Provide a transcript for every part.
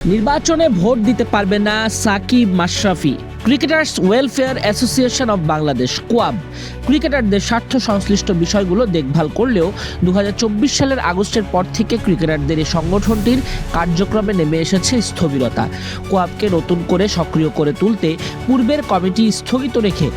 নির্বাচনে ভোট দিতে পারবে না Shakib Mashrafe. Cricketers welfare association of Bangladesh, COAB. ক্রিকেটারদের স্বার্থ সংশ্লিষ্ট বিষয়গুলো দেখভাল করলেও দুহাজার চব্বিশ সালের আগস্টের পর থেকে ক্রিকেটারদের এই সংগঠনটির কার্যক্রমে নেমে এসেছে স্থবিরতা। কোয়াবকে নতুন করে সক্রিয় করে তুলতে পূর্বের কমিটি স্থগিত রেখে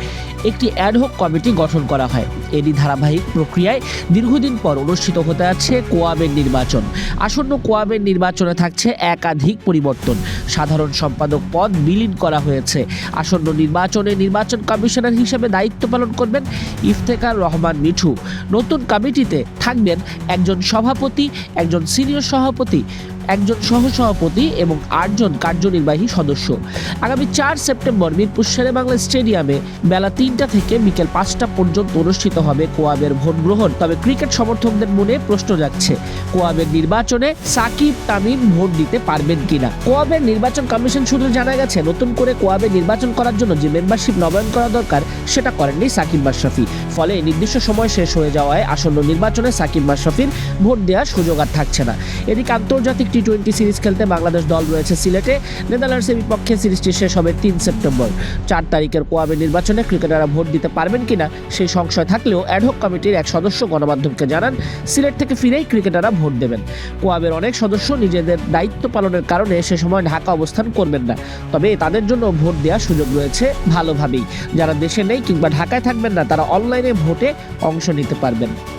একটি অ্যাডহক কমিটি গঠন করা হয়। এরই ধারাবাহিক প্রক্রিয়ায় দীর্ঘদিন পর অনুষ্ঠিত হতে আছে কোয়াবের নির্বাচন। আসন্ন কোয়াবের নির্বাচনে থাকছে একাধিক পরিবর্তন। সাধারণ সম্পাদক পদ বিলীন করা হয়েছে। আসন্ন নির্বাচনে নির্বাচন কমিশনার হিসেবে দায়িত্ব পালন করবেন ইফতেকার রহমান মিঠু। নতুন কমিটিতে থাকবেন একজন সভাপতি, একজন সিনিয়র সভাপতি, একজন সহসভাপতি এবং আটজন কার্যনির্বাহী সদস্য। আগামী চার সেপ্টেম্বর মিরপুর শেরেবাংলা স্টেডিয়ামে বেলা তিনটা থেকে বিকেল পাঁচটা পর্যন্ত অনুষ্ঠিত হবে কোয়াবের ভোট গ্রহণ তবে ক্রিকেট সমর্থকদের মনে প্রশ্ন যাচ্ছে কোয়াবের নির্বাচনে সাকিব, তামিম ভোট দিতে পারবেন কিনা? কোয়াবের নির্বাচন কমিশন সূত্রে জানা গেছে, নতুন করে কোয়াবে নির্বাচন করার জন্য যে মেম্বারশিপ নবায়ন করা দরকার, সেটা করেননি সাকিব মাশরাফি। ফলে নির্দিষ্ট সময় শেষ হয়ে যাওয়ায় আসন্ন নির্বাচনে সাকিব মাশরাফির ভোট দেওয়ার সুযোগ আর থাকছে না। এদিকে আন্তর্জাতিক টি টোয়েন্টি সিরিজ খেলতে বাংলাদেশ দল রয়েছে সিলেটে। নেদারল্যান্ডসের বিপক্ষে সিরিজটি শেষ হবে তিন সেপ্টেম্বর। চার তারিখের কোয়াবে নির্বাচনে ক্রিকেটাররা ভোট দিতে পারবেন কিনা, সেই সংশয় থাকলেও অ্যাডহক কমিটির এক সদস্য গণমাধ্যমকে জানান, সিলেট থেকে ফিরেই ক্রিকেটাররা ভোট দেবেন। কোয়াবের অনেক সদস্য নিজেদের দায়িত্ব পালনের কারণে সে সময় ঢাকা অবস্থান করবেন না। তবে তাদের জন্য ভোট দেওয়ার সুযোগ রয়েছে ভালোভাবেই। যারা দেশে নেই কিংবা ঢাকায় থাকবেন না, তারা অনলাইনে ভোটে অংশ নিতে পারবেন।